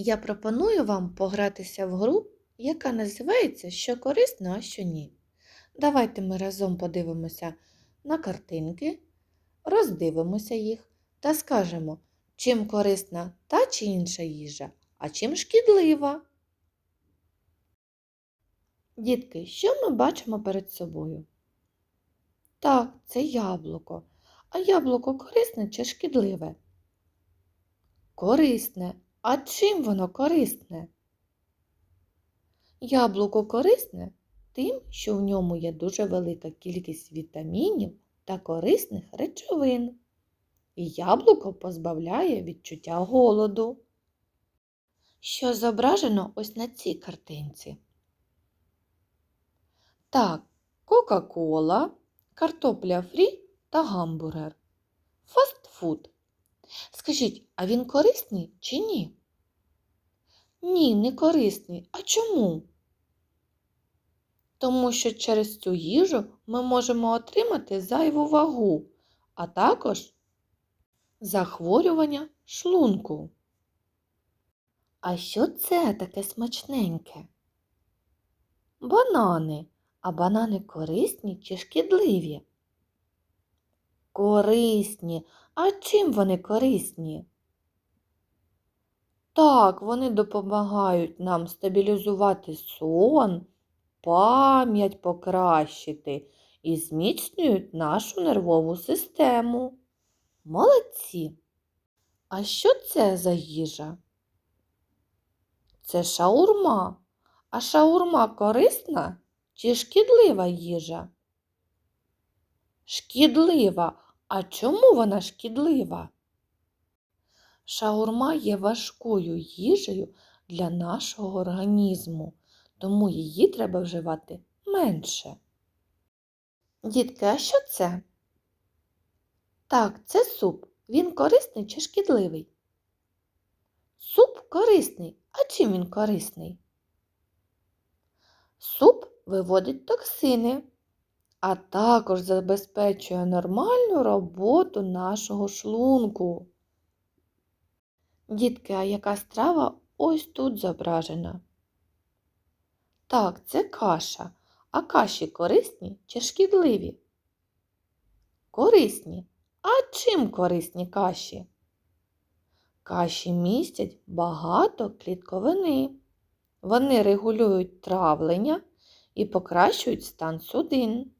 Я пропоную вам погратися в гру, яка називається Що корисно, а що ні. Давайте ми разом подивимося на картинки, роздивимося їх та скажемо, чим корисна та чи інша їжа, а чим шкідлива. Дітки, що ми бачимо перед собою? Так, це яблуко. А яблуко корисне чи шкідливе? Корисне. А чим воно корисне? Яблуко корисне тим, що в ньому є дуже велика кількість вітамінів та корисних речовин. І яблуко позбавляє відчуття голоду. Що зображено ось на цій картинці? Так, Кока-Кола, картопля фрі та гамбургер. Фастфуд. Скажіть, а він корисний чи ні? Ні, не корисний. А чому? Тому що через цю їжу ми можемо отримати зайву вагу, а також захворювання шлунку. А що це таке смачненьке? Банани. А банани корисні чи шкідливі? Корисні. А чим вони корисні? Так, вони допомагають нам стабілізувати сон, пам'ять покращити і зміцнюють нашу нервову систему. Молодці! А що це за їжа? Це шаурма. А шаурма корисна чи шкідлива їжа? Шкідлива. А чому вона шкідлива? Шаурма є важкою їжею для нашого організму, тому її треба вживати менше. Дітки, а що це? Так, це суп. Він корисний чи шкідливий? Суп корисний. А чим він корисний? Суп виводить токсини, а також забезпечує нормальну роботу нашого шлунку. Дітки, а яка страва ось тут зображена? Так, це каша. А каші корисні чи шкідливі? Корисні. А чим корисні каші? Каші містять багато клітковини. Вони регулюють травлення і покращують стан судин.